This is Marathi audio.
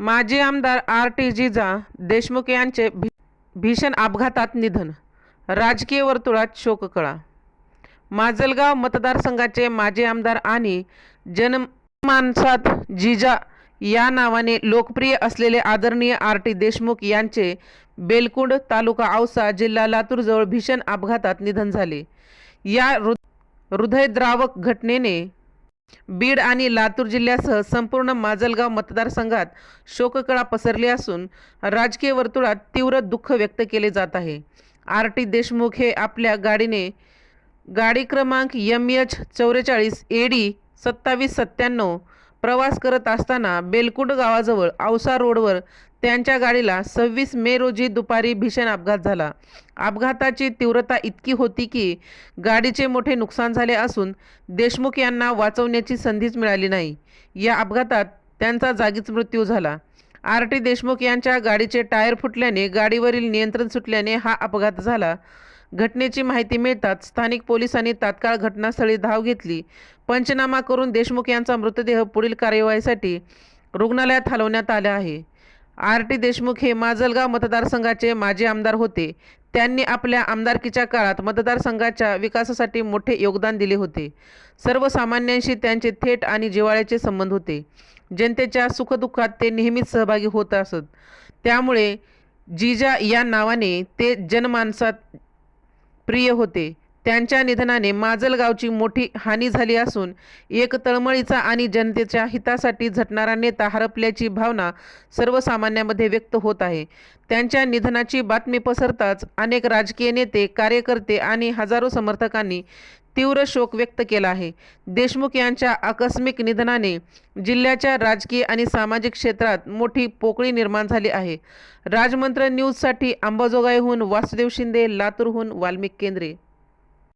माजी आमदार आर टी जिजा देशमुख यांचे भी भीषण अपघातात निधन राजकीय वर्तुळात शोककळा. माजलगाव मतदारसंघाचे माजी आमदार आणि जनमानसात जिजा या नावाने लोकप्रिय असलेले आदरणीय आर टी देशमुख यांचे बेलकुंड तालुका औसा जिल्हा लातूरजवळ भीषण अपघातात निधन झाले. या हृ हृदयद्रावक घटनेने बीड आणि लातूर जिल्ह्यासह संपूर्ण माजलगाव मतदारसंघात शोककळा पसरली असून राजकीय वर्तुळात तीव्र दुःख व्यक्त केले जात आहे. आर टी देशमुख हे आपल्या गाडीने गाडी क्रमांक एम एच चौवेचाळीस ए डी सत्तावीस सत्त्याण्णव प्रवास करत असताना बेलकुट गावाजवळ औसा रोडवर त्यांच्या गाडीला सव्वीस मे रोजी दुपारी भीषण अपघात झाला. अपघाताची तीव्रता इतकी होती की गाडीचे मोठे नुकसान झाले असून देशमुख यांना वाचवण्याची संधीच मिळाली नाही. या अपघातात त्यांचा जागीच मृत्यू झाला. आर टी देशमुख यांच्या गाडीचे टायर फुटल्याने गाडीवरील नियंत्रण सुटल्याने हा अपघात झाला. घटनेची माहिती मिळताच स्थानिक पोलिसांनी तात्काळ घटनास्थळी धाव घेतली. पंचनामा करून देशमुख यांचा मृतदेह पुढील कार्यवाहीसाठी रुग्णालयात हलवण्यात आला आहे. आर. टी. देशमुख हे माजलगाव मतदारसंघाचे माजी आमदार होते. त्यांनी आपल्या आमदारकीच्या काळात मतदारसंघाच्या विकासासाठी मोठे योगदान दिले होते. सर्वसामान्यांशी त्यांचे थेट आणि जिव्हाळ्याचे संबंध होते. जनतेच्या सुखदुःखात ते नेहमीच सहभागी होत असत. त्यामुळे जिजा या नावाने ते जनमानसात प्रिय होते. त्यांच्या निधनाने माजलगावची मोठी हानी झाली असून एक तळमळीचा आणि जनतेच्या हितासाठी झटणारा नेता हरपल्याची भावना सर्वसामान्यांमध्ये व्यक्त होत आहे. त्यांच्या निधनाची बातमी पसरताच अनेक राजकीय नेते कार्यकर्ते आणि हजारो समर्थकांनी तीव्र शोक व्यक्त केला आहे. देशमुख यांच्या आकस्मिक निधनाने जिल्ह्याच्या राजकीय आणि सामाजिक क्षेत्रात मोठी पोकळी निर्माण झाली आहे. राजमंत्र न्यूजसाठी अंबाजोगाईहून वासुदेव शिंदे लातूरहून वाल्मिक केंद्रे.